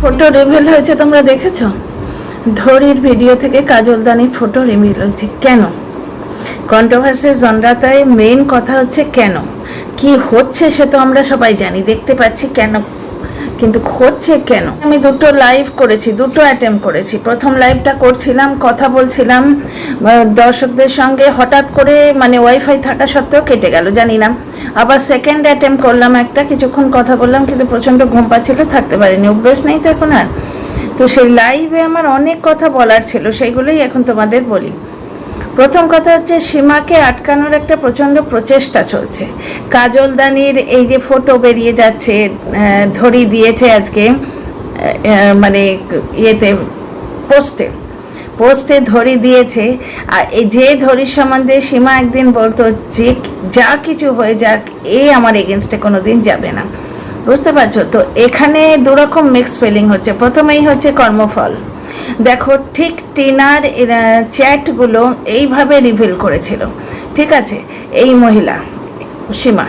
Photo reveal হয়েছে, তোমরা দেখেছ? ধরির ভিডিও থেকে কাজলদানির ফটো রিভিল হয়েছে। কেন? কন্ট্রোভার্সি জনরাতায় মেইন কথা হচ্ছে কেন? কি হচ্ছে সে তো আমরা সবাই জানি, দেখতে পাচ্ছি কেন? কিন্তু হচ্ছে কেন? আমি দুটো লাইভ করেছি, দুটো অ্যাটেম্প করেছি। প্রথম লাইভটা করছিলাম, কথা বলছিলাম দর্শকদের সঙ্গে হঠাৎ করে মানে ওয়াইফাই থাকা সত্ত্বেও কেটে গেল, জানি না। আবার সেকেন্ড অ্যাটেম্প করলাম একটা, কিছুক্ষণ কথা বললাম, কিন্তু প্রচণ্ড ঘুম পাচ্ছিল, থাকতে পারিনি, অভ্যেস নেই তো এখন আর। তো সেই লাইভে আমার অনেক কথা বলার ছিল, সেইগুলোই এখন তোমাদের বলি। প্রথম কথা হচ্ছে সীমাকে আটকানোর একটা প্রচণ্ড প্রচেষ্টা চলছে। কাজলদানির এই যে ফটো বেরিয়ে যাচ্ছে ধরি দিয়েছে আজকে মানে ইয়েতে পোস্টে পোস্টে ধরি দিয়েছে। আর এই যে ধরির সম্বন্ধে সীমা একদিন বলতো, যে যা কিছু হয়ে যাক, এ আমার এগেনস্টে কোনো দিন যাবে না। বুঝতে পারছ? তো এখানে দুরকম মিক্স ফিলিং হচ্ছে। প্রথমেই হচ্ছে কর্মফল। দেখো, ঠিক টিনার চ্যাটগুলো এইভাবে রিভিল করেছিল। ঠিক আছে? এই মহিলা, সীমা।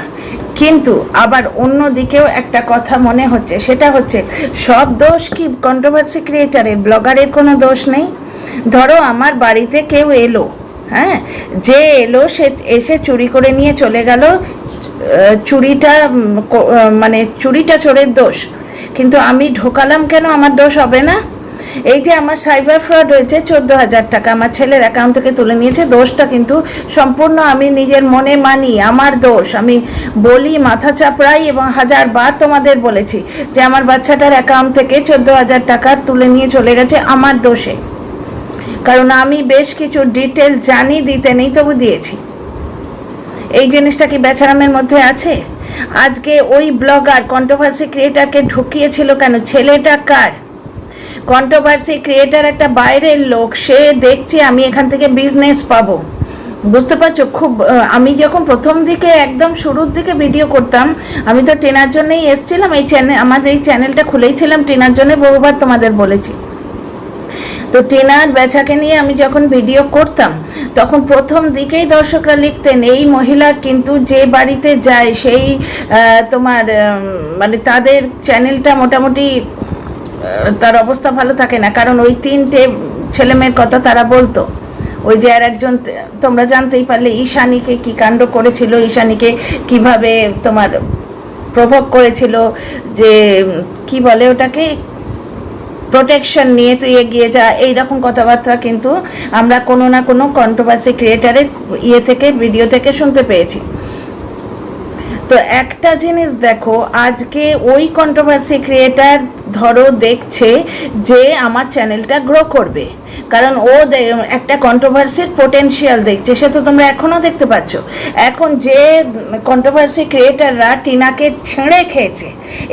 কিন্তু আবার অন্য দিকেও একটা কথা মনে হচ্ছে, সেটা হচ্ছে সব দোষ কি কন্ট্রোভার্সি ক্রিয়েটারের ব্লগারের কোনো দোষ নেই? ধরো, আমার বাড়িতে কেউ এলো হ্যাঁ? যে এলো, সে এসে চুরি করে নিয়ে চলে গেল চুরিটা মানে চুরিটা চোরের দোষ। কিন্তু আমি ঢোকালাম কেন? আমার দোষ হবে না? এই যে আমার সাইবার ফ্রড হয়েছে চোদ্দ হাজার টাকা। আমার ছেলের অ্যাকাউন্ট থেকে তুলে নিয়েছে, দোষটা কিন্তু সম্পূর্ণ আমি নিজের মনে মানি, আমার দোষ। আমি বলি মাথা চাপড়াই এবং হাজার বার তোমাদের বলেছি যে আমার বাচ্চাটার অ্যাকাউন্ট থেকে চোদ্দ হাজার টাকা তুলে নিয়ে চলে গেছে আমার দোষে। কারণ আমি বেশ কিছু ডিটেল জানি, দিতে নেই, তবু দিয়েছি। এই জিনিসটা কি বেচারামের মধ্যে আছে? আজকে ওই ব্লগার কন্ট্রোভার্সি ক্রিয়েটারকে ঢুকিয়েছিল কেন? ছেলেটা কার? কন্ট্রোভার্সি ক্রিয়েটার একটা বাইরের লোক, সে দেখছে আমি এখান থেকে বিজনেস পাবো। বুঝতে পারছ? খুব আমি যখন প্রথম দিকে একদম শুরুর দিকে ভিডিও করতাম, আমি তো টেনার জন্যই এসছিলাম, এই চ্যানেল আমাদের এই চ্যানেলটা খুলেইছিলাম টেনার জন্য বহুবার তোমাদের বলেছি। তো টেনার বেচাকে নিয়ে আমি যখন ভিডিও করতাম, তখন প্রথম দিকেই দর্শকরা লিখতেন, এই মহিলা কিন্তু যে বাড়িতে যায়, সেই তোমার মানে তাদের চ্যানেলটা মোটামুটি তার অবস্থা ভালো থাকে না। কারণ ওই তিনটে ছেলেমেয়ের কথা তারা বলতো। ওই যে আর একজন, তোমরা জানতেই পারলে ঈশানীকে কি কাণ্ড করেছিল, ঈশানীকে কীভাবে তোমার প্রভোগ করেছিল, যে কি বলে ওটাকে? প্রোটেকশন নিয়ে তুই এগিয়ে যা এইরকম কথাবার্তা কিন্তু আমরা কোনো না কোনো কন্ট্রোভার্সি ক্রিয়েটারের ইয়ে থেকে ভিডিও থেকে শুনতে পেয়েছি। তো একটা জিনিস দেখো, আজকে ওই কন্ট্রোভার্সি ক্রিয়েটার ধরো দেখছে যে আমার চ্যানেলটা গ্রো করবে। কারণ ও একটা কন্ট্রোভার্সির পোটেনশিয়াল দেখছে, সে তো তোমরা এখনও দেখতে পাচ্ছ। এখন যে কন্ট্রোভার্সি ক্রিয়েটাররা টিনাকে ছেঁড়ে খেয়েছে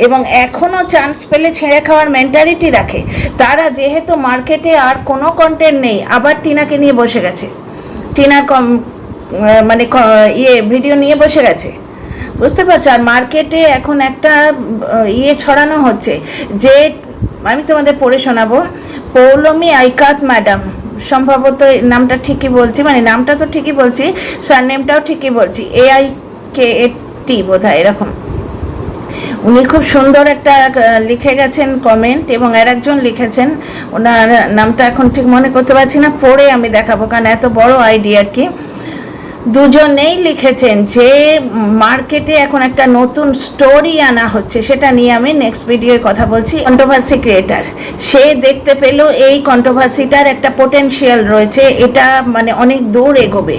এবং এখনও চান্স পেলে ছেঁড়ে খাওয়ার মেন্টালিটি রাখে, তারা যেহেতু মার্কেটে আর কোনো কন্টেন্ট নেই, আবার টিনাকে নিয়ে বসে গেছে। টিনার কম মানে ইয়ে ভিডিও নিয়ে বসে গেছে। বুঝতে পারছ? আর মার্কেটে এখন একটা ইয়ে ছড়ানো হচ্ছে যে, আমি তোমাদের পড়ে শোনাবো। পৌলমি আইকাত ম্যাডাম, সম্ভবত নামটা ঠিকই বলছি মানে নামটা তো ঠিকই বলছি, সারনেমটাও ঠিকই বলছি এ আই কে এ টি বোধ হয় এরকম। উনি খুব সুন্দর একটা লিখে গেছেন কমেন্ট এবং আর একজন লিখেছেন, ওনার নামটা এখন ঠিক মনে করতে পারছি না, পড়ে আমি দেখাবো, কারণ এত বড় আইডিয়া কি। দুজনেই লিখেছেন যে মার্কেটে এখন একটা নতুন স্টোরি আনা হচ্ছে, সেটা নিয়ে আমি নেক্সট ভিডিওয় কথা বলছি। কন্ট্রোভার্সি ক্রিয়েটার সে দেখতে পেল এই কন্ট্রোভার্সিটার একটা পোটেনশিয়াল রয়েছে, এটা মানে অনেক দূর এগোবে।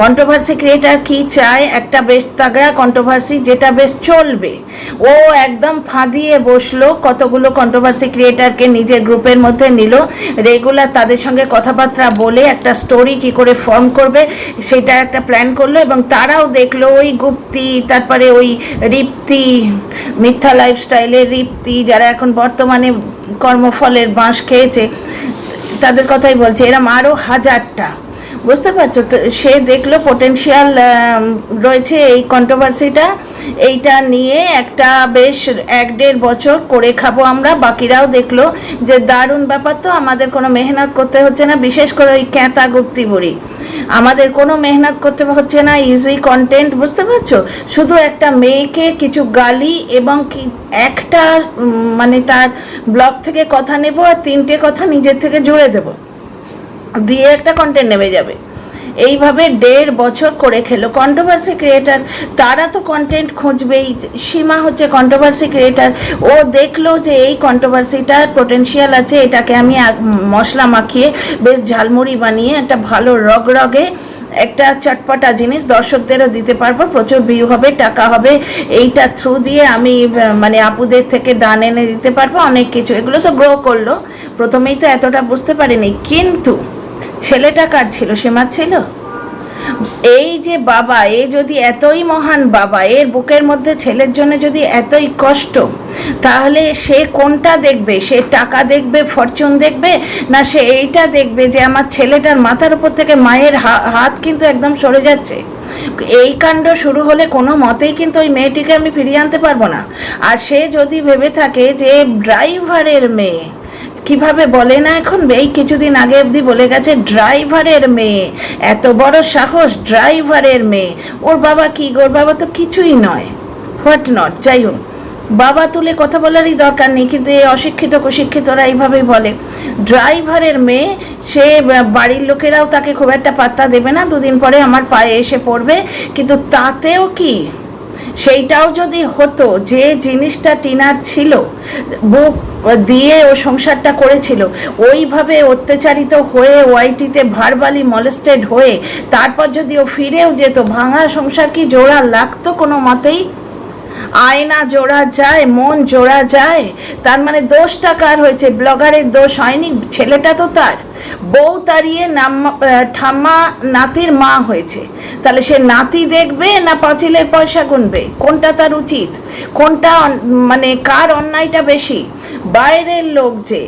কন্ট্রোভার্সি ক্রিয়েটার কি চায়? একটা বেশ তাগড়া কন্ট্রোভার্সি যেটা বেশ চলবে। ও একদম ফাঁদিয়ে বসল, কতগুলো কন্ট্রোভার্সি ক্রিয়েটারকে নিজের গ্রুপের মধ্যে নিল। রেগুলার তাদের সঙ্গে কথাবার্তা বলে একটা স্টোরি কি করে ফর্ম করবে, সেটা একটা প্ল্যান করল এবং তারাও দেখল ওই গুপ্তি, তারপরে ওই রিপ্তি, মিথ্যা লাইফস্টাইলের রিপ্তি, যারা এখন বর্তমানে কর্মফলের বাঁশ খেয়েছে, তাদের কথাই বলছে, এরম আরও হাজারটা বুঝতে পারছ? তো সে দেখল পোটেনশিয়াল রয়েছে এই কন্ট্রোভার্সিটা এইটা নিয়ে একটা বেশ এক দেড় বছর করে খাব আমরা। বাকিরাও দেখল যে দারুণ ব্যাপার তো, আমাদের কোনো মেহনত করতে হচ্ছে না, বিশেষ করে ওই ক্যাঁতা গুপ্তি বুড়ি। আমাদের কোনো মেহনত করতে হচ্ছে না ইজি কন্টেন্ট বুঝতে পারছ? শুধু একটা মেয়েকে কিছু গালি এবং কি একটা মানে তার ব্লগ থেকে কথা নেব আর তিনটে কথা নিজের থেকে জুড়ে দেবো। দিয়ে একটা কন্টেন্ট নেমে যাবে। এইভাবে দেড় বছর করে খেলো কন্ট্রোভার্সি ক্রিয়েটার তারা তো কন্টেন্ট খুঁজবেই, সীমা হচ্ছে কন্ট্রোভার্সি ক্রিয়েটার ও দেখল যে এই কন্ট্রোভার্সিটার পোটেনশিয়াল আছে, এটাকে আমি মশলা মাখিয়ে বেশ ঝালমুড়ি বানিয়ে একটা ভালো রগরগে একটা চটপটা জিনিস দর্শকদেরও দিতে পারব, প্রচুর ভিউ হবে, টাকা হবে, এইটা থ্রু দিয়ে আমি মানে আপুদের থেকে দান এনে দিতে পারব, অনেক কিছু। এগুলো তো গ্রো করল, প্রথমেই তো এতটা বুঝতে পারিনি, কিন্তু ছেলেটা কার ছিল? সীমার ছিল? এই যে বাবা, এ যদি এতই মহান বাবা, এর বুকের মধ্যে ছেলের জন্য যদি এতই কষ্ট, তাহলে সে কোনটা দেখবে? সে টাকা দেখবে ফরচুন দেখবে, না সে এইটা দেখবে যে আমার ছেলেটার মাথার উপর থেকে মায়ের হাত কিন্তু একদম সরে যাচ্ছে? এই কাণ্ড শুরু হলে কোনো মতেই কিন্তু ওই মেয়েটিকে আমি ফিরিয়ে আনতে পারব না। আর সে যদি ভেবে থাকে যে ড্রাইভারের মেয়ে কীভাবে বলে না এখন? এই কিছুদিন আগে অবধি বলে গেছে, ড্রাইভারের মেয়ে। এত বড় সাহস, ড্রাইভারের মেয়ে। ওর বাবা কি ওর বাবা তো কিছুই নয়। হোয়াট নট যাই হোক, বাবা তুলে কথা বলারই দরকার নেই, কিন্তু এই অশিক্ষিত, কুশিক্ষিতরা এইভাবেই বলে, ড্রাইভারের মেয়ে, সে বাড়ির লোকেরাও তাকে খুব একটা পাত্তা দেবে না। দুদিন পরে আমার পায়ে এসে পড়বে। কিন্তু তাতেও কি? সেইটাও যদি হতো, যে জিনিসটা টিনার ছিল, বুক দিয়ে ও সংসারটা করেছিল, ওইভাবে অত্যাচারিত হয়ে ওয়াইটিতে ভারবালি মলেস্টেড হয়ে, তারপর যদি ও ফিরেও যেত, ভাঙা সংসার কি জোড়া লাগতো কোনো মতেই? আয়না জোড়া যায়, মন জোড়া যায়। তার মানে দোষটা কার হয়েছে? ব্লগারের দোষ হয়নি? ছেলেটা তো তার। বউ তাড়িয়ে নাম ঠাম্মা নাতির মা হয়েছে। তাহলে সে নাতি দেখবে না পাঁচিলের পয়সা গুনবে? কোনটা তার উচিত? কোনটা মানে কার অন্যায়টা বেশি? বাইরের লোক যে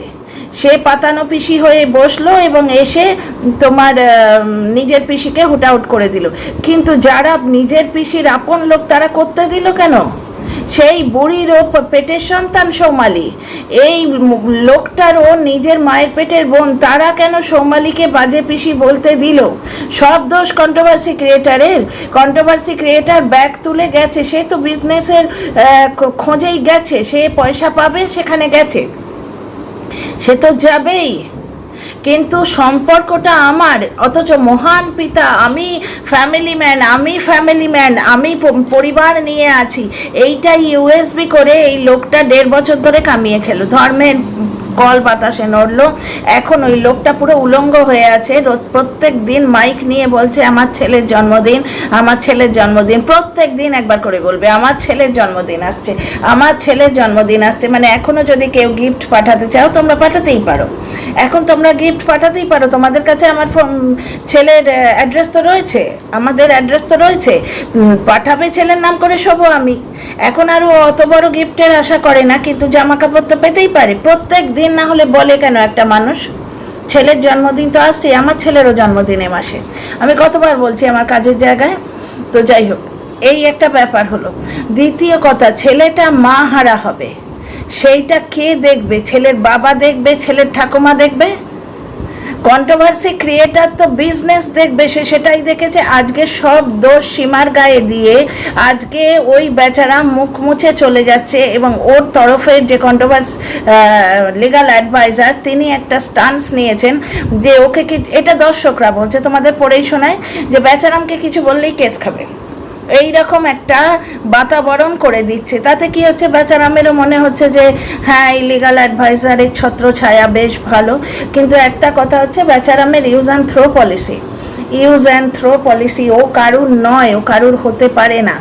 সে পাতানো পিসি হয়ে বসল এবং এসে তোমার নিজের পিসিকে হুট আউট করে দিল। কিন্তু যারা নিজের পিসির আপন লোক, তারা করতে দিল কেন? সেই বুড়ির ও পেটের সন্তান সৌমালি। এই লোকটার ও নিজের মায়ের পেটের বোন, তারা কেন সৌমালিকে বাজে পিসি বলতে দিল? সব দোষ কন্ট্রোভার্সি ক্রিয়েটারের কন্ট্রোভার্সি ক্রিয়েটার ব্যাগ তুলে গেছে। সে তো বিজনেসের খোঁজেই গেছে। সে পয়সা পাবে, সেখানে গেছে। সে তো যাবেই। কিন্তু সম্পর্কটা আমার, অথচ মহান পিতা, আমি ফ্যামিলি ম্যান আমি ফ্যামিলি ম্যান আমি পরিবার নিয়ে আছি। এইটা ইউএসবি করে এই লোকটা দেড় বছর ধরে কামিয়ে খেলো। ধর্মের কল বাতাসে নড়লো। এখন ওই লোকটা পুরো উলঙ্গ হয়ে আছে। প্রত্যেক দিন মাইক নিয়ে বলছে, আমার ছেলের জন্মদিন, আমার ছেলের জন্মদিন। প্রত্যেক দিন একবার করে বলবে, আমার ছেলের জন্মদিন আসছে, আমার ছেলের জন্মদিন আসছে। মানে এখনও যদি কেউ গিফট পাঠাতে চাও, তোমরা পাঠাতেই পারো। এখন তোমরা গিফট পাঠাতেই পারো। তোমাদের কাছে আমার ছেলের অ্যাড্রেস তো রয়েছে। আমাদের অ্যাড্রেস তো রয়েছে। পাঠাবে ছেলের নাম করে শোবো আমি। এখন আর ও অত বড় গিফটের আশা করে না, কিন্তু জামা কাপড় তো পেতেই পারে। প্রত্যেক দিন না হলে বলে কেন একটা মানুষ? ছেলের জন্মদিন তো আসছে, আমার ছেলেরও জন্মদিন এ মাসে। আমি কতবার বলছি আমার কাজের জায়গায়? তো যাই হোক, এই একটা ব্যাপার হলো। দ্বিতীয় কথা, ছেলেটা মা হারা হবে। সেইটা কে দেখবে? ছেলের বাবা দেখবে? ছেলের ঠাকুমা দেখবে? কন্ট্রোভার্সি ক্রিয়েটার তো বিজনেস দেখবে, সে সেটাই দেখেছে। আজকে সব দোষ সীমার গায়ে দিয়ে আজকে ওই বেচারা মুখ মুছে চলে যাচ্ছে এবং ওর তরফের যে কন্ট্রোভার্স লিগাল অ্যাডভাইজার তিনি একটা স্টান্স নিয়েছেন যে ওকে কি, এটা দর্শকরা বলছে, তোমাদের পড়েই শোনায়, যে বেচারামকে কিছু বললেই কেস খাবে। এই রকম একটা বাতাবরণ করে দিচ্ছে। তাতে কি হচ্ছে? বেচারামেরও মনে হচ্ছে যে হ্যাঁ ইলিগাল অ্যাডভাইজারের ছত্র ছায়া বেশ ভালো। কিন্তু একটা কথা হচ্ছে, বেচারামের use and throw policy use and throw policy ও কারুর নয়, ও কারুর হতে পারে না।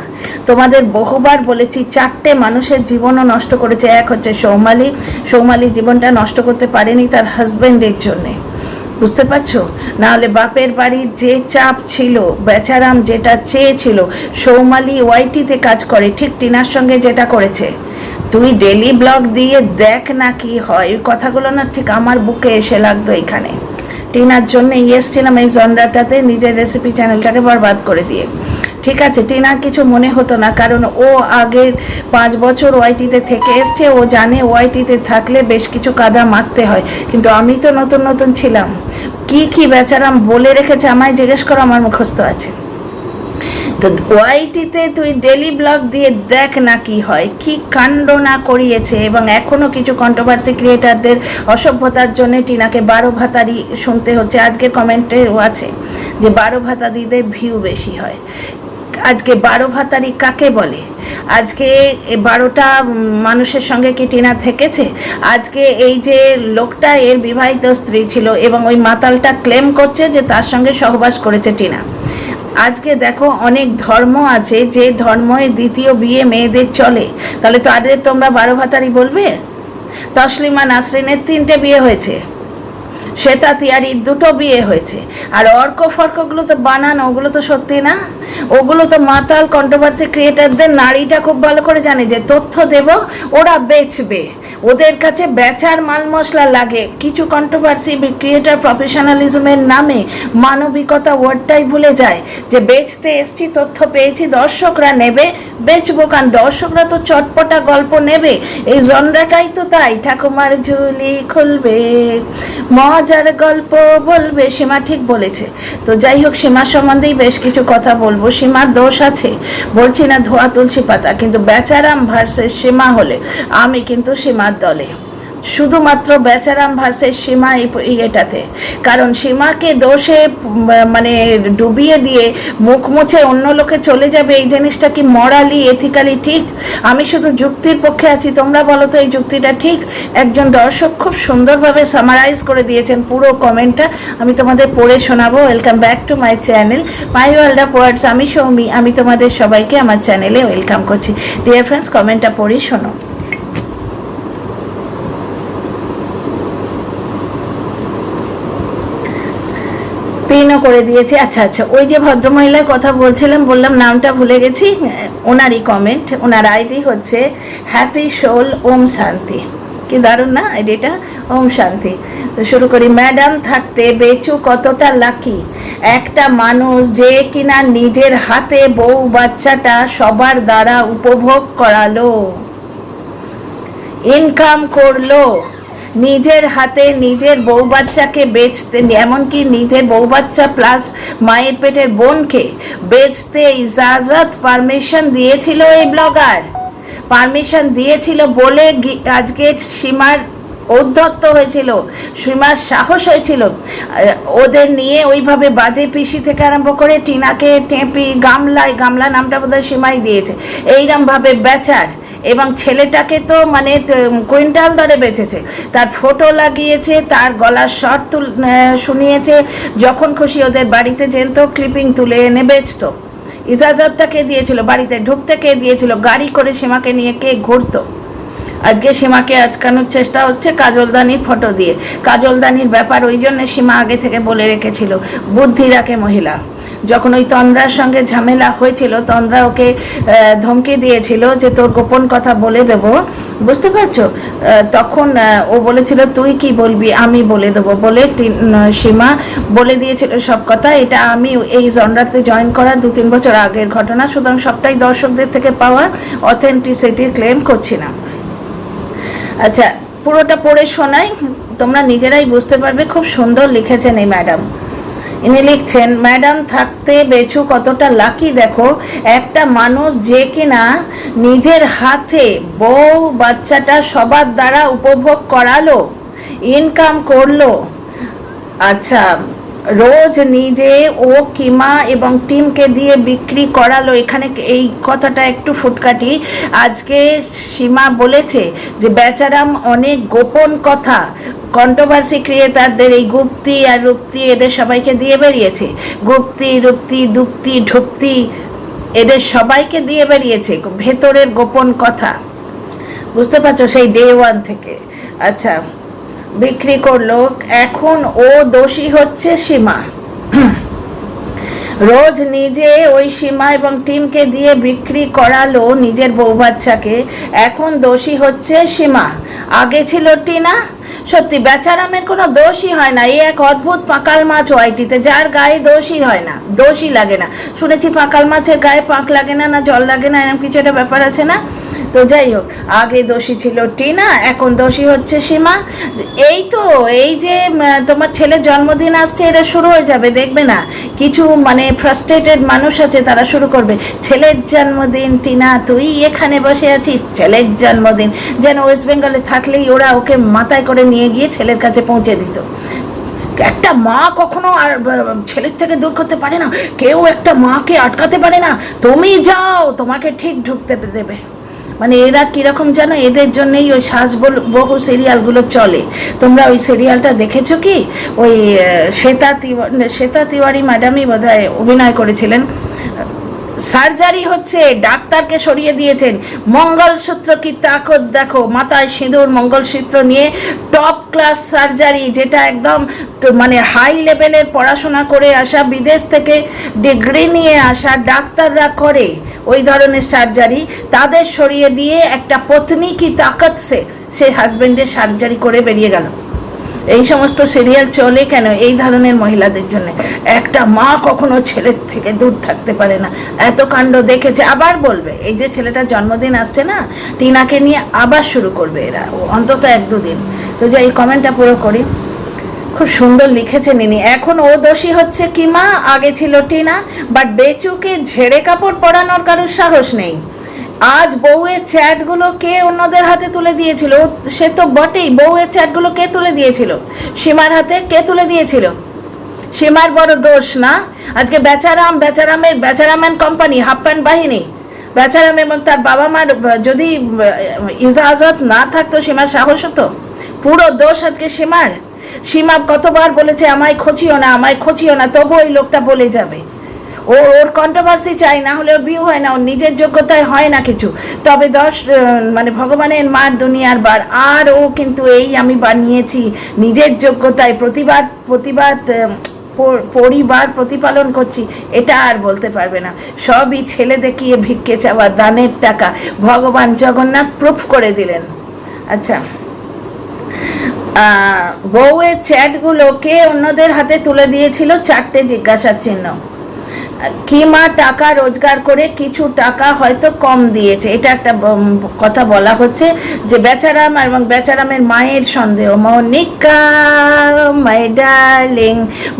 তোমাদের বহুবার বলেছি, চারটে মানুষের জীবনও নষ্ট করেছে। এক হচ্ছে সৌমালি। সৌমালি জীবনটা নষ্ট করতে পারেনি তার হাজব্যান্ডের জন্যে। বুঝতে পারছ? নাহলে বাপের বাড়ির যে চাপ ছিল, বেচারাম যেটা চেয়েছিল, সৌমালি ওয়াইটিতে কাজ করে, ঠিক টিনার সঙ্গে যেটা করেছে। তুই ডেলি ব্লগ দিয়ে দেখ না কি হয়, ওই কথাগুলো না ঠিক আমার বুকে এসে লাগতো এখানে। টিনার জন্য এসছিলাম এই জন্ডাটাতে নিজের রেসিপি চ্যানেলটাকে বরবাদ করে দিয়ে। ঠিক আছে, টিনার কিছু মনে হতো না, কারণ ও আগের পাঁচ বছর ওয়াইটিতে থেকে এসছে, ও জানে ওয়াইটিতে থাকলে বেশ কিছু কাদা মারতে হয়। কিন্তু আমি তো নতুন নতুন ছিলাম। কি কি বেচারাম বলে রেখেছে আমায় জিজ্ঞেস করো, আমার মুখস্থ আছে। তো ওয়াইটিতে তুই ডেলি ব্লগ দিয়ে দেখ না কি হয়, কি কাণ্ড না করিয়েছে, এবং এখনও কিছু কন্ট্রোভার্সি ক্রিয়েটারদের অসভ্যতার জন্য টিনাকে বারো ভাতারি শুনতে হচ্ছে। আজকের কমেন্টেও আছে যে বারো ভাতাদিদের ভিউ বেশি হয়। আজকে বারো ভাতারি কাকে বলে? আজকে বারোটা মানুষের সঙ্গে কি টিনা থেকেছে? আজকে এই যে লোকটা, এর বিবাহিত স্ত্রী ছিল এবং ওই মাতালটা ক্লেম করছে যে তার সঙ্গে সহবাস করেছে টিনা। আজকে দেখো অনেক ধর্ম আছে যে ধর্মে দ্বিতীয় বিয়ে মেয়েদের চলে। তাহলে তাদের তোমরা বারো ভাতারি বলবে? তসলিমা নাসরিনের তিনটে বিয়ে হয়েছে। শ্বেতা তিয়ারির দুটো বিয়ে হয়েছে। আর অর্ক ফর্কগুলো তো বানান, ওগুলো তো সত্যি না? ওগুলো তো মাতাল কন্ট্রোভার্সি ক্রিয়েটারদের নারীটা খুব ভালো করে জানে যে তথ্য দেব, ওরা বেচবে। ওদের কাছে বেচার মাল মশলা লাগে। কিছু কন্ট্রোভার্সি ক্রিয়েটার প্রফেশনালিজমের নামে মানবিকতা ওয়ার্ডটাই ভুলে যায় যে বেচতে এসছি, তথ্য পেয়েছি, দর্শকরা নেবে, বেচবো কারণ দর্শকরা তো চটপটা গল্প নেবে। এই জনরাটাই তো তাই, ঠাকুমার ঝুলি খুলবে। মজার গল্প বলবে, সীমা ঠিক বলেছে। তো যাই হোক, সীমা সম্বন্ধেই বেশ কিছু কথা বলব। সীমার দোষ আছে, বলছি না ধোয়া তুলসী পাতা, কিন্তু বেচারাম ভার্সেস সীমা হলে, আমি কিন্তু সীমার দলে। শুধুমাত্র বেচারাম ভার্সেস সীমা এই ইয়েটাতে। কারণ সীমাকে দোষে মানে ডুবিয়ে দিয়ে মুখ মুছে অন্য লোকে চলে যাবে, এই জিনিসটা কি মরালি এথিক্যালি ঠিক? আমি শুধু যুক্তির পক্ষে আছি, তোমরা বলো তো এই যুক্তিটা ঠিক? একজন দর্শক খুব সুন্দরভাবে সামারাইজ করে দিয়েছেন পুরো কমেন্টটা আমি তোমাদের পড়ে শোনাবো। Welcome back to my channel my world of words আমি সৌমি। আমি তোমাদের সবাইকে আমার চ্যানেলে ওয়েলকাম করছি। ডিয়ার ফ্রেন্ডস কমেন্টটা পড়ি শোনো। করে দিয়েছে। আচ্ছা আচ্ছা ওই যে ভদ্রমহিলার কথা বলছিলাম, বললাম নামটা ভুলে গেছি। ওনারই কমেন্ট ওনার আইডি হচ্ছে হ্যাপি সোল ওম শান্তি কি দারুণ না আইডিটা ওম শান্তি তো শুরু করি ম্যাডাম থাকতে বেচু কতটা লাকি একটা মানুষ যে কিনা নিজের হাতে বউ বাচ্চাটা সবার দ্বারা উপভোগ করালো ইনকাম করল নিজের হাতে নিজের বউ বাচ্চাকে বেচতে, এমনকি নিজের বউ বাচ্চা প্লাস মায়ের পেটের বোনকে বেচতে ইজাজত পারমিশন দিয়েছিল এই ব্লগার পারমিশন দিয়েছিল বলে আজকে সীমার উদ্ধত্ত হয়েছিল, সীমার সাহস হয়েছিল। ওদের নিয়ে ওইভাবে বাজে পিসি থেকে আরম্ভ করে টিনাকে টেপি, গামলায়, গামলা নামটা বোধহয় সীমাই দিয়েছে। এইরমভাবে বেচার এবং ছেলেটাকে তো মানে কুইন্টাল দরে বেঁচেছে। তার ফটো লাগিয়েছে, তার গলার শট তুল শুনিয়েছে, যখন খুশি ওদের বাড়িতে যেত ক্লিপিং তুলে এনে বেচতো। ইজাজতটা কে দিয়েছিল? বাড়িতে ঢুকতে কে দিয়েছিল? গাড়ি করে সীমাকে নিয়ে কে ঘুরতো? আজকে সীমাকে আটকানোর চেষ্টা হচ্ছে কাজলদানির ফটো দিয়ে। কাজলদানির ব্যাপার ওই জন্য সীমা আগে থেকে বলে রেখেছিল, বুদ্ধি রাখে মহিলা। যখন ওই তন্দ্রার সঙ্গে ঝামেলা হয়েছিল, তন্দ্রা ওকে ধমকি দিয়েছিল যে তোর গোপন কথা বলে দেব। বুঝতে পারছ? তখন ও বলেছিল, তুই কি বলবি? আমি বলে দেবো। বলে সীমা বলে দিয়েছিল সব কথা। এটা আমি এই জন্ডারতে জয়েন করা দু তিন বছর আগের ঘটনা, সুতরাং সবটাই দর্শকদের থেকে পাওয়া অথেন্টিসিটি ক্লেম করছি না। আচ্ছা পুরোটা পড়ে শোনাই। তোমরা নিজেরাই বুঝতে পারবে, খুব সুন্দর লিখেছেন এই ম্যাডাম। ইনি লিখছেন, ম্যাডাম, থাকতে বেচু কতটা লাকি দেখো, একটা মানুষ যে কিনা নিজের হাতে বউ বাচ্চাটা সবার দ্বারা উপভোগ করালো ইনকাম করল। আচ্ছা রোজ নিজে ও কিমা এবং টিমকে দিয়ে বিক্রি করালো। এখানে এই কথাটা একটু ফুটকাটি আজকে সীমা বলেছে যে, বেচারাম অনেক গোপন কথা কন্ট্রোভার্সি ক্রিয়েটারদের এই গুপ্তি আর রুপ্তি এদের সবাইকে দিয়ে বেরিয়েছে। গুপ্তি, রুপ্তি, দুপ্তি, ঢুপ্তি এদের সবাইকে দিয়ে বেরিয়েছে ভেতরের গোপন কথা। বুঝতে পারছ? সেই ডে ওয়ান থেকে। আচ্ছা। বিক্রি করল, এখন ও দোষী হচ্ছে সীমা। রোজ নিজে ওই সীমা এবং টিমকে দিয়ে বিক্রি করালো নিজের বউ বাচ্চাকে। এখন দোষী হচ্ছে সীমা। আগে ছিল টিনা। সত্যি, বেচারামের কোনো দোষই হয় না। এই এক অদ্ভুত পাকাল মাছ ওয়াইটিতে, যার গায়ে দোষই হয় না দোষই লাগে না। শুনেছি পাকাল মাছের গায়ে পাক লাগে না না জল লাগে না এরকম কিছু একটা ব্যাপার আছে না? তো যাই হোক, আগে দোষী ছিল টিনা, এখন দোষী হচ্ছে সীমা। এই তো, এই যে তোমার ছেলের জন্মদিন আসছে, এটা শুরু হয়ে যাবে, দেখবে না? কিছু মানে ফ্রাস্ট্রেটেড মানুষ আছে, তারা শুরু করবে, ছেলের জন্মদিন, টিনা, তুই এখানে বসে আছিস, ছেলের জন্মদিন। যেন ওয়েস্ট বেঙ্গলে থাকলেই ওরা ওকে মাথায় করে নিয়ে গিয়ে ছেলের কাছে পৌঁছে দিত। একটা মা কখনো আর ছেলের থেকে দূর করতে পারে না। কেউ একটা মাকে আটকাতে পারে না। তুমি যাও, তোমাকে ঠিক ঢুকতে দেবে। মানে এরা কীরকম জানো? এদের জন্যই ওই শ্বাস বহু সিরিয়ালগুলো চলে। তোমরা ওই সিরিয়ালটা দেখেছ কি? ওই শ্বেতা তিওয়ারি শ্বেতা তিওয়ারি ম্যাডামই বোধহয় অভিনয় করেছিলেন। সার্জারি হচ্ছে, ডাক্তারকে সরিয়ে দিয়েছেন। মঙ্গলসূত্র কি তাকত? দেখো, মাথায় সিঁদুর, মঙ্গলসূত্র নিয়ে টপ ক্লাস সার্জারি, যেটা একদম মানে হাই লেভেলের পড়াশোনা করে আসা, বিদেশ থেকে ডিগ্রি নিয়ে আসা ডাক্তাররা করে ওই ধরনের সার্জারি। তাদের সরিয়ে দিয়ে একটা পত্নী কি তাকত সে? সেই হাজবেন্ডের সার্জারি করে বেরিয়ে গেল। এই সমস্ত সিরিয়াল চলে কেন এই ধরনের মহিলাদের জন্য? একটা মা কখনো ছেলের থেকে দূর থাকতে পারে না। এত কাণ্ড দেখেছে, আবার বলবে, এই যে ছেলেটার জন্মদিন আসছে না, টিনাকে নিয়ে আবার শুরু করবে এরা অন্তত এক দুদিন তো যে এই কমেন্টটা পুরো করি। খুব সুন্দর লিখেছেন ইনি। এখন ও দোষী হচ্ছে কি মা? আগে ছিল টিনা বাট বেচুকে ঝেড়ে কাপড় পরানোর কারোর সাহস নেই। আজ বউয়ের চ্যাটগুলো কে অন্যদের হাতে তুলে দিয়েছিল? সে তো বটেই, বউয়ের চ্যাটগুলো কে তুলে দিয়েছিল? সীমার হাতে কে তুলে দিয়েছিল? সীমার বড় দোষ না? আজকে বেচারাম, বেচারামের বেচারামেন কোম্পানি হাফ প্যান্ট বাহিনী। বেচারাম এবং তার বাবা মার যদি ইজাজত না থাকতো, সীমার সাহস হতো? পুরো দোষ আজকে সীমার। সীমা কতবার বলেছে, আমায় খচিও না, আমায় খচিও না, তবু ওই লোকটা বলে যাবে। ও ওর কন্ট্রোভার্সি চাই, না হলে ওর বিয়ে হয় না, ওর নিজের যোগ্যতায় হয় না কিছু। তবে দশ মানে ভগবানের মার দুনিয়ার বার, আর ও কিন্তু এই আমি বানিয়েছি, নিজের যোগ্যতায় প্রতিবার প্রতিবাদ পরিবার প্রতিপালন করছি, এটা আর বলতে পারবে না। সবই ছেলে দেখিয়ে ভিক্ষে চাওয়া, দানের টাকা, ভগবান জগন্নাথ প্রুফ করে দিলেন। আচ্ছা বউয়ের চ্যাটগুলোকে অন্যদের হাতে তুলে দিয়েছিল? চারটে জিজ্ঞাসার চিহ্ন। কি মা টাকা রোজগার করে কিছু টাকা হয়তো কম দিয়েছে। এটা একটা কথা বলা হচ্ছে যে বেচারাম এবং বেচারামের মায়ের সন্দেহ। Monica my darling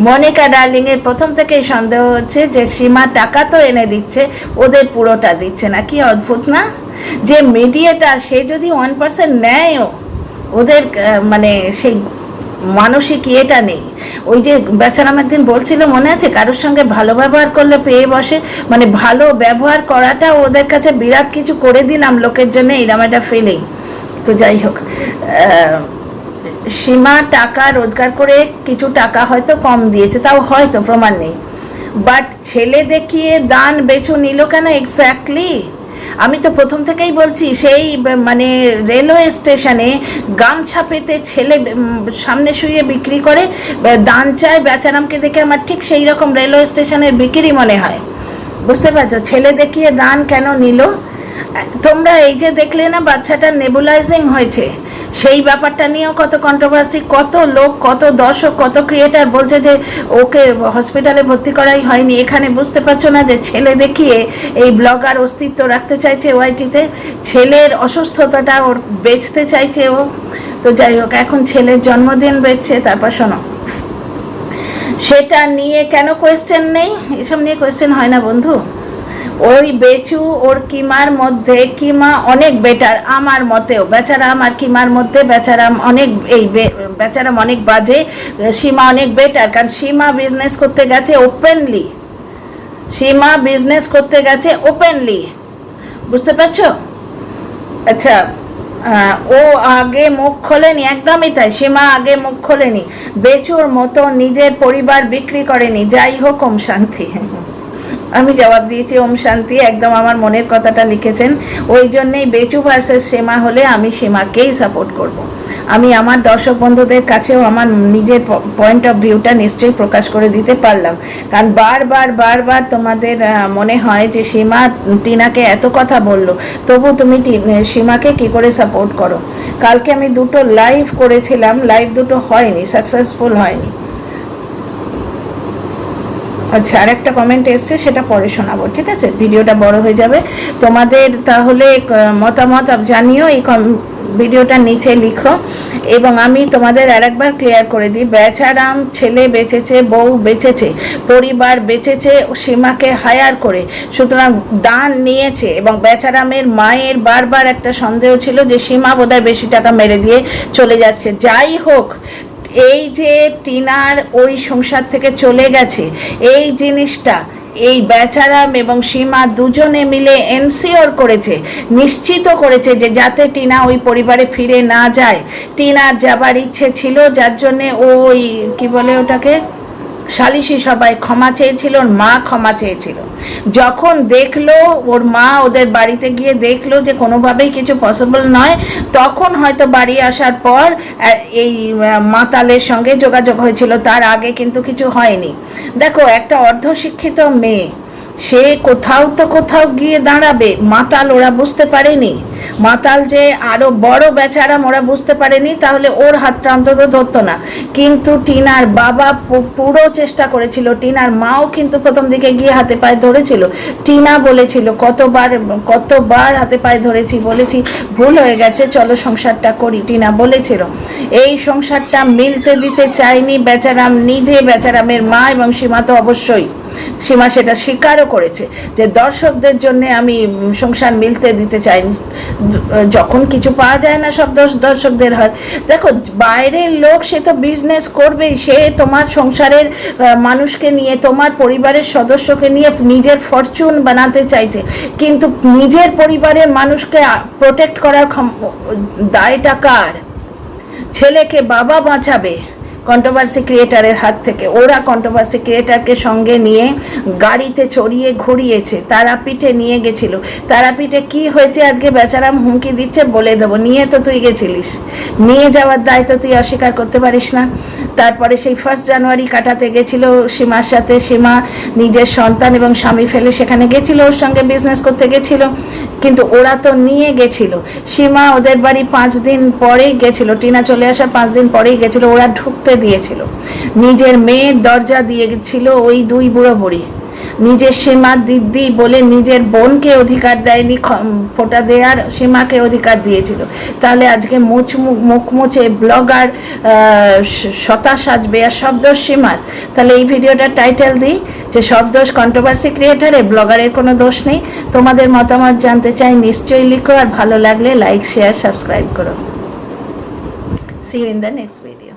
Monica darling এর প্রথম থেকেই সন্দেহ হচ্ছে যে সীমা টাকা তো এনে দিচ্ছে, ওদের পুরোটা দিচ্ছে না। কি অদ্ভুত না? যে মিডিয়াটা সে যদি ওয়ান পার্সেন্ট নেয়ও, ওদের মানে সেই মানসিক ইয়েটা নেই। ওই যে বেচারাম একদিন বলছিল, মনে আছে কারোর সঙ্গে ভালো ব্যবহার করলে পেয়ে বসে? মানে ভালো ব্যবহার করাটা ওদের কাছে বিরাট কিছু করে দিলাম লোকের জন্য এরকম একটা ফিলিং তো যাই হোক সীমা টাকা রোজগার করে কিছু টাকা হয়তো কম দিয়েছে, তাও হয়তো, প্রমাণ নেই। বাট ছেলে দেখিয়ে দান বেচু নিল কেন এক্স্যাক্টলি আমি তো প্রথম থেকেই বলছি, সেই মানে রেলওয়ে স্টেশনে গামছা পেতে ছেলে সামনে শুয়ে বিক্রি করে দান চায় বেচারামকে দেখে আমার ঠিক সেই রকম রেলওয়ে স্টেশনের বিক্রি মনে হয়। বুঝতে পারছ? ছেলে দেখিয়ে দান কেন নিল? তোমরা এই যে দেখলে না বাচ্চাটা নেবুলাইজিং হয়েছে। সেই ব্যাপারটা নিয়েও কত কন্ট্রোভার্সি কত লোক, কত দর্শক, কত ক্রিয়েটার বলছে যে ওকে হসপিটালে ভর্তি করাই হয়নি। এখানে বুঝতে পারছ না যে ছেলে দেখিয়ে এই ব্লগার অস্তিত্ব রাখতে চাইছে ওয়াইটিতে ছেলের অসুস্থতাটা ওর বেচতে চাইছে ও। তো যাই হোক, এখন ছেলের জন্মদিন বেচছে, তারপর শোনো। সেটা নিয়ে কেন কোয়েশ্চেন নেই? এসব নিয়ে কোয়েশ্চেন হয় না বন্ধু। ওই বেচু ওর কিমার মধ্যে, কিমা অনেক বেটার আমার মতেও। বেচারাম আর কিমার মধ্যে বেচারাম অনেক এই বেচারাম অনেক বাজে, সীমা অনেক বেটার কারণ সীমা বিজনেস করতে গেছে ওপেনলি সীমা বিজনেস করতে গেছে ওপেনলি বুঝতে পারছ? আচ্ছা ও আগে মুখ খোলেনি, একদমই তাই, সীমা আগে মুখ খোলেনি। বেচুর মতো নিজের পরিবার বিক্রি করেনি, যাই হোক, ওম শান্তি। আমি জবাব দিয়েছি, ওম শান্তি একদম আমার মনের কথাটা লিখেছেন। ওই জন্যেই বেচু ভার্সেস সীমা হলে আমি সীমাকেই সাপোর্ট করব। আমি আমার দর্শক বন্ধুদের কাছেও আমার নিজের পয়েন্ট অফ ভিউটা নিশ্চয়ই প্রকাশ করে দিতে পারলাম। কারণ বারবার বারবার তোমাদের মনে হয় যে সীমা টিনাকে এত কথা বলল, তবু তুমি সীমাকে কি করে সাপোর্ট করো? কালকে আমি দুটো লাইভ করেছিলাম লাইভ দুটো হয়নি সাকসেসফুল হয়নি। আচ্ছা আর একটা কমেন্ট এসছে, সেটা পরে শোনাবো, ঠিক আছে? ভিডিওটা বড় হয়ে যাবে। তোমাদের তাহলে মতামত জানিও, এই ভিডিওটার নিচে লিখো। এবং আমি তোমাদের আরেকবার ক্লিয়ার করে দিই, বেচারাম ছেলে বেঁচেছে, বউ বেঁচেছে, পরিবার বেঁচেছে, সীমাকে হায়ার করে। সুতরাং দান নিয়েছে এবং বেচারামের মায়ের বারবার একটা সন্দেহ ছিল যে সীমা বোধহয় বেশি টাকা মেরে দিয়ে চলে যাচ্ছে। যাই হোক এই যে টিনার ওই সংসার থেকে চলে গেছে, এই জিনিসটা এই বেচারাম এবং সীমা দুজনে মিলে এনসিওর করেছে, নিশ্চিত করেছে যে যাতে টিনা ওই পরিবারে ফিরে না যায়। টিনার যাবার ইচ্ছে ছিল, যার জন্যে ওই, কি বলে ওটাকে? সালিশি সবাই ক্ষমা চেয়েছিল ওর মা ক্ষমা চেয়েছিল। যখন দেখল ওর মা ওদের বাড়িতে গিয়ে দেখল যে কোনোভাবেই কিছু পসিবল নয়, তখন হয়তো বাড়ি আসার পর এই মাতালের সঙ্গে যোগাযোগ হয়েছিল। তার আগে কিন্তু কিছু হয়নি। দেখো, একটা অর্ধশিক্ষিত মেয়ে, সে কোথাও তো কোথাও গিয়ে দাঁড়াবে। মাতাল ওরা বুঝতে পারেনি। মাতাল যে আরও বড় বেচারা ওরা বুঝতে পারেনি, তাহলে ওর হাতটা অন্তত ধরতো না। কিন্তু টিনার বাবা পুরো চেষ্টা করেছিল, টিনার মাও কিন্তু প্রথম দিকে গিয়ে হাতে পায়ে ধরেছিল। টিনা বলেছিল, কতবার কতবার হাতে পায়ে ধরেছি? বলেছি, ভুল হয়ে গেছে, চলো সংসারটা করি, টিনা বলেছিল। এই সংসারটা মিলতে দিতে চায়নি বেচারাম, নিজে বেচারামের মা এবং সীমা তো অবশ্যই। সীমা সেটা স্বীকারও করেছে যে দর্শকদের জন্য আমি সংসার মিলতে দিতে চাইনি যখন কিছু পাওয়া যায় না সব দর্শ- দর্শকদের হয়। দেখো, বাইরের লোক, সে তো বিজনেস করবেই। সে তোমার সংসারের মানুষকে নিয়ে, তোমার পরিবারের সদস্যকে নিয়ে নিজের ফরচুন বানাতে চাইছে। কিন্তু নিজের পরিবারের মানুষকে প্রোটেক্ট করার দায়টা কার? ছেলেকে বাবা বাঁচাবে। কন্ট্রোভার্সি ক্রিয়েটারের হাত থেকে। ওরা কন্ট্রোভার্সি ক্রিয়েটারকে সঙ্গে নিয়ে গাড়িতে চড়িয়ে ঘুরিয়েছে। তারাপীঠে নিয়ে গেছিল। তারাপীঠে কি হয়েছে আজকে বেচারাম হুমকি দিচ্ছে বলে দেবো। নিয়ে তো তুই গেছিলিস। নিয়ে যাওয়ার দায়িত্ব তুই অস্বীকার করতে পারিস না। তারপরে সেই ফার্স্ট জানুয়ারি কাটাতে গেছিল সীমার সাথে। সীমা নিজের সন্তান এবং স্বামী ফেলে সেখানে গেছিল, ওর সঙ্গে বিজনেস করতে গেছিল। কিন্তু ওরা তো নিয়ে গেছিল। সীমা ওদের বাড়ি পাঁচ দিন পরেই গেছিল। টিনা চলে আসার পাঁচ দিন পরেই গেছিল। ওরা ঢুকতে দিয়েছিল। নিজের মেয়ের দরজা দিয়েছিল ওই দুই বুড়ো বুড়ি। নিজের সীমা দিদি বলে নিজের বোনকে অধিকার দেয়নি ফোঁটা দেওয়ার সীমাকে অধিকার দিয়েছিল। তাহলে আজকে মুচ মুখ মুখ মুছে ব্লগার শতা সাজবে আর সব দোষ সীমার। তাহলে এই ভিডিওটার টাইটেল দিই যে সব দোষ কন্ট্রোভার্সি ক্রিয়েটারে ব্লগারের কোনো দোষ নেই। তোমাদের মতামত জানতে চাই, নিশ্চয়ই লিখো আর ভালো লাগলে লাইক শেয়ার সাবস্ক্রাইব করো। See you in the next video